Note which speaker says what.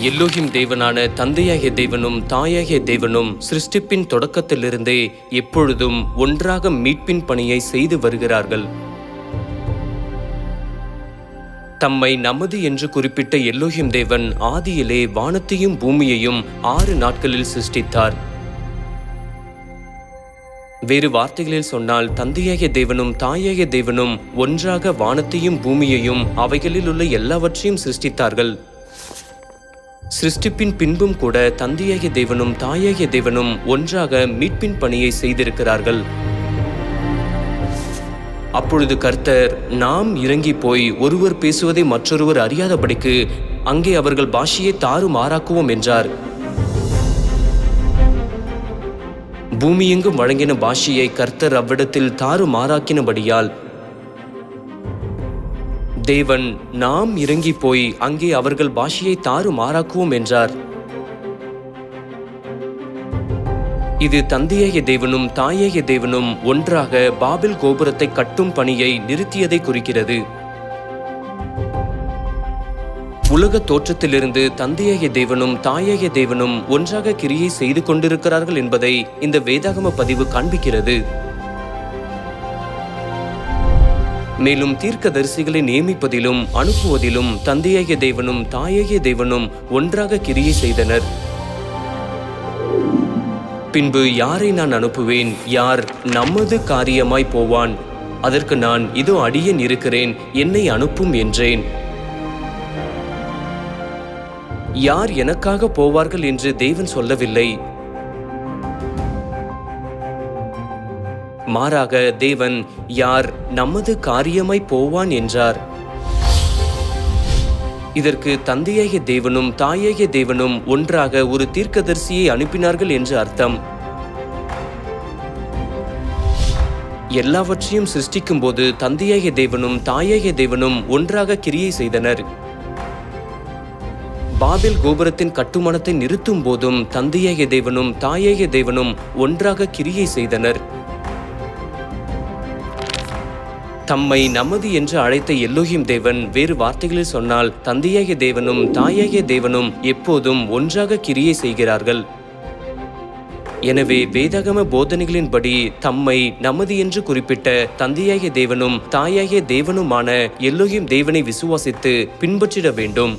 Speaker 1: எல்லோகிம் தேவனான தந்தையாகிய தேவனும் தாயாகிய தேவனும் சிருஷ்டிப்பின் தொடக்கத்திலிருந்தே எப்பொழுதும் ஒன்றாக மீட்பின் பணியை செய்து வருகிறார்கள். தம்மை நமது என்று குறிப்பிட்ட எல்லோகிம் தேவன் ஆதியிலே வானத்தையும் பூமியையும் ஆறு நாட்களில் சிருஷ்டித்தார். வேறு வார்த்தைகளில் சொன்னால் தந்தையாகிய தேவனும் தாயாகிய தேவனும் ஒன்றாக வானத்தையும் பூமியையும் அவைகளில் உள்ள எல்லாவற்றையும் சிருஷ்டித்தார்கள். சிருஷ்டிப்பின் பின்பும் கூட தந்தையாகிய தேவனும் தாயாகிய தேவனும் ஒன்றாக மீட்பின் பணியை செய்திருக்கிறார்கள். அப்பொழுது கர்த்தர் நாம் இறங்கி போய் ஒருவர் பேசுவதை மற்றொருவர் அறியாதபடிக்கு அங்கே அவர்கள் பாஷையை தாறு மாறாக்குவோம் என்றார். பூமியெங்கும் வழங்கின பாஷையை கர்த்தர் அவ்விடத்தில் தாறு மாறாக்கினபடியால் தேவன் நாம் இறங்கி போய் அங்கே அவர்கள் பாஷையை தாறு மாறாக்குவோம் என்றார். இது தந்தையாகிய தேவனும் தாயாகிய தேவனும் ஒன்றாக பாபில் கோபுரத்தை கட்டும் பணியை நிறுத்தியதை குறிக்கிறது. உலக தோற்றத்திலிருந்து தந்தையாகிய தேவனும் தாயாகிய தேவனும் ஒன்றாக கிரியை செய்து கொண்டிருக்கிறார்கள் என்பதை இந்த வேதாகம பதிவு காண்பிக்கிறது. மேலும் தீர்க்க தரிசிகளை நியமிப்பதிலும் அனுப்புவதிலும் தந்தையாகிய தேவனும் தாயாகிய தேவனும் ஒன்றாக கிரியை செய்தனர். பின்பு யாரை நான் அனுப்புவேன்? யார் நமது காரியமாய் போவான்? அதற்கு நான் இதோ அடியேன் இருக்கிறேன் என்னை அனுப்பும் என்றேன். யார் எனக்காக போவார்கள் என்று தேவன் சொல்லவில்லை. மாறாக தேவன் யார் நமது காரியமாய் போவான்? என்றார். இதற்கு தந்தையாகிய தேவனும் தாயாகிய தேவனும் ஒன்றாக ஒரு தீர்க்கதரிசியை அனுப்பினார்கள் என்று அர்த்தம். எல்லாவற்றையும் சிருஷ்டிக்கும் போது தந்தையாகிய தேவனும் தாயாகிய தேவனும் ஒன்றாக கிரியை செய்தனர். பாபில் கோபுரத்தின் கட்டுமானத்தை நிறுத்தும் போதும் தந்தையாகிய தேவனும் தாயாகிய தேவனும் ஒன்றாக கிரியை செய்தனர். தம்மை நமது என்று அழைத்த எல்லோகிம் தேவன் வேறு வார்த்தைகளில் சொன்னால் தந்தையாகிய தேவனும் தாயாகிய தேவனும் எப்போதும் ஒன்றாக கிரியை செய்கிறார்கள். எனவே வேதாகம போதனைகளின்படி தம்மை நமது என்று குறிப்பிட்ட தந்தையாகிய தேவனும் தாயாகிய தேவனுமான எல்லோகிம் தேவனை விசுவாசித்து பின்பற்றிட வேண்டும்.